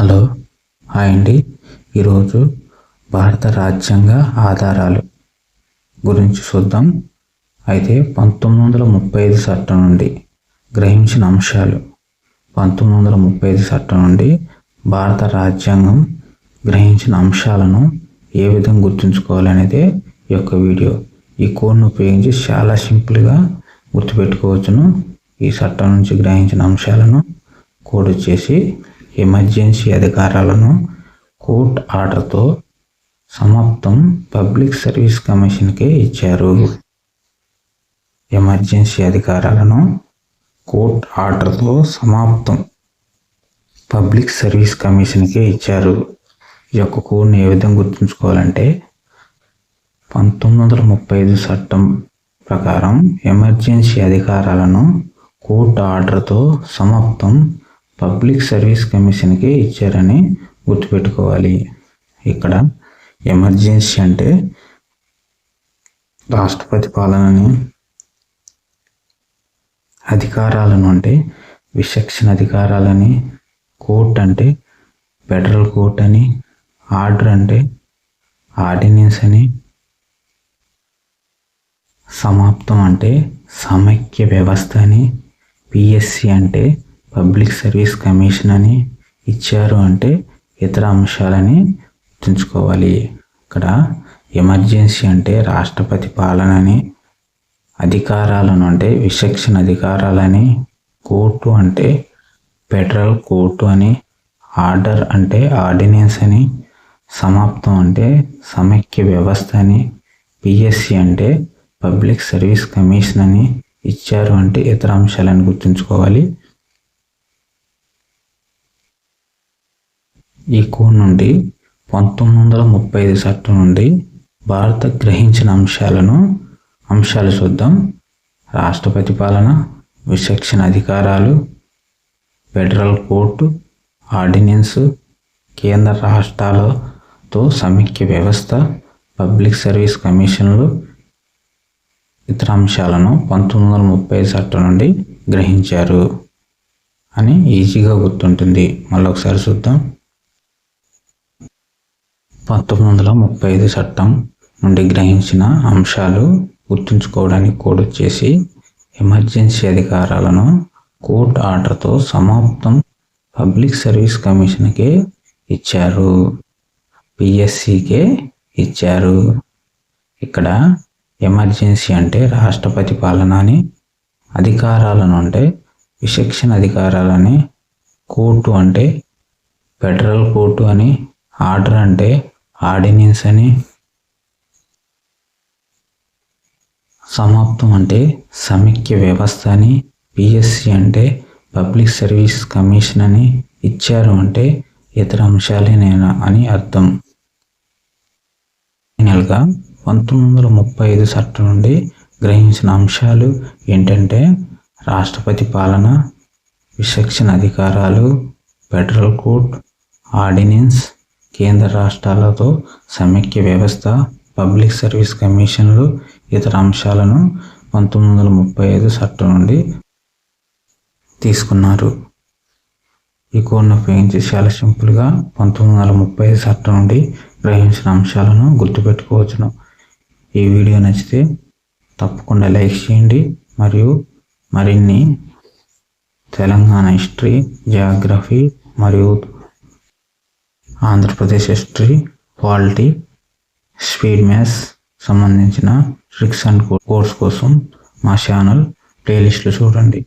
Hello hi అండి. ఈరోజు భారత రాజ్యాంగ ఆధారాలు గురించి చూద్దాం. అయితే పంతొమ్మిది వందల ముప్పై ఐదు చట్టం నుండి గ్రహించిన అంశాలు. పంతొమ్మిది వందల ముప్పై ఐదు చట్టం నుండి భారత రాజ్యాంగం గ్రహించిన అంశాలను ఏ విధంగా గుర్తుంచుకోవాలనేదే ఈ యొక్క వీడియో. ఈ కోడ్ను ఉపయోగించి చాలా సింపుల్గా గుర్తుపెట్టుకోవచ్చును. ఈ చట్టం నుంచి గ్రహించిన అంశాలను కోడ్ వచ్చేసి ఎమర్జెన్సీ అధికారాలను కోర్ట్ ఆర్డర్తో సమాప్తం పబ్లిక్ సర్వీస్ కమిషన్కే ఇచ్చారు. ఎమర్జెన్సీ అధికారాలను కోర్ట్ ఆర్డర్తో సమాప్తం పబ్లిక్ సర్వీస్ కమిషన్కే ఇచ్చారు. ఈ యొక్క కోడ్ని ఏ విధంగా గుర్తుంచుకోవాలంటే పంతొమ్మిది వందల ముప్పై ఐదు చట్టం ప్రకారం ఎమర్జెన్సీ అధికారాలను కోర్టు ఆర్డర్తో సమాప్తం పబ్లిక్ సర్వీస్ కమిషన్కి ఇచ్చారని గుర్తుపెట్టుకోవాలి. ఇక్కడ ఎమర్జెన్సీ అంటే రాష్ట్రపతి పాలనని అధికారాలను అంటే విచక్షణ అధికారాలని కోర్ట్ అంటే ఫెడరల్ కోర్ట్ అని ఆర్డర్ అంటే ఆర్డినెన్స్ అని సమాప్తం అంటే సమైక్య వ్యవస్థ అని పిఎస్సి అంటే పబ్లిక్ సర్వీస్ కమిషన్ అని ఇచ్చారు అంటే ఇతర అంశాలని గుర్తుంచుకోవాలి. ఇక్కడ ఎమర్జెన్సీ అంటే రాష్ట్రపతి పాలనని అధికారాలను అంటే విచక్షణ అధికారాలని కోర్టు అంటే ఫెడరల్ కోర్టు అని ఆర్డర్ అంటే ఆర్డినెన్స్ అని సమాప్తం అంటే సమైక్య వ్యవస్థ అని పిఎస్సి అంటే పబ్లిక్ సర్వీస్ కమిషన్ అని ఇచ్చారు అంటే ఇతర అంశాలను గుర్తుంచుకోవాలి. ఈ కోడ్ నుండి పంతొమ్మిది వందల ముప్పై ఐదు చట్టం నుండి భారత గ్రహించిన అంశాలను అంశాలు చూద్దాం. రాష్ట్రపతి పాలన విచక్షణ అధికారాలు ఫెడరల్ కోర్టు ఆర్డినెన్స్ కేంద్ర రాష్ట్రాలతో సమైక్య వ్యవస్థ పబ్లిక్ సర్వీస్ కమిషన్లు ఇతర అంశాలను పంతొమ్మిది వందల ముప్పై చట్టం నుండి గ్రహించారు అని ఈజీగా గుర్తుంటుంది. మళ్ళీ ఒకసారి చూద్దాం. పంతొమ్మిది వందల ముప్పై ఐదు చట్టం నుండి గ్రహించిన అంశాలు గుర్తుంచుకోవడానికి కోడ్ వచ్చేసి ఎమర్జెన్సీ అధికారాలను కోర్ట్ ఆర్డర్తో సమాప్తం పబ్లిక్ సర్వీస్ కమిషన్కే ఇచ్చారు. పిఎస్సికే ఇచ్చారు. ఇక్కడ ఎమర్జెన్సీ అంటే రాష్ట్రపతి పాలన అని అధికారాలను అంటే విశిక్షణ అధికారాలని కోర్టు అంటే ఫెడరల్ కోర్టు అని ఆర్డర్ అంటే ఆర్డినెన్స్ అని సమాప్తం అంటే సమైక్య వ్యవస్థ అని పిఎస్సి అంటే పబ్లిక్ సర్వీస్ కమిషన్ అని ఇచ్చారు అంటే ఇతర అంశాలే నేను అని అర్థం. ఫైనల్గా పంతొమ్మిది వందల ముప్పై ఐదు చట్టం నుండి గ్రహించిన అంశాలు ఏంటంటే రాష్ట్రపతి పాలన విచక్షణ అధికారాలు ఫెడరల్ కోర్ట్ ఆర్డినెన్స్ కేంద్ర రాష్ట్రాలతో సమైక్య వ్యవస్థ పబ్లిక్ సర్వీస్ కమిషన్లు ఇతర అంశాలను పంతొమ్మిది వందల ముప్పై ఐదు చట్టం నుండి తీసుకున్నారు. ఈ కోడ్ను ఉపయోగించి చాలా సింపుల్గా పంతొమ్మిది వందల ముప్పై ఐదు చట్టం నుండి గ్రహించిన అంశాలను గుర్తుపెట్టుకోవచ్చును. ఈ వీడియో నచ్చితే తప్పకుండా లైక్ చేయండి మరియు మరిన్ని తెలంగాణ హిస్టరీ జియోగ్రఫీ మరియు Andhra Pradesh history polity speed maths సంబంధించిన ట్రిక్స్ అండ్ కోర్స్ కోసం మా ఛానల్ ప్లేలిస్ట్లు చూడండి.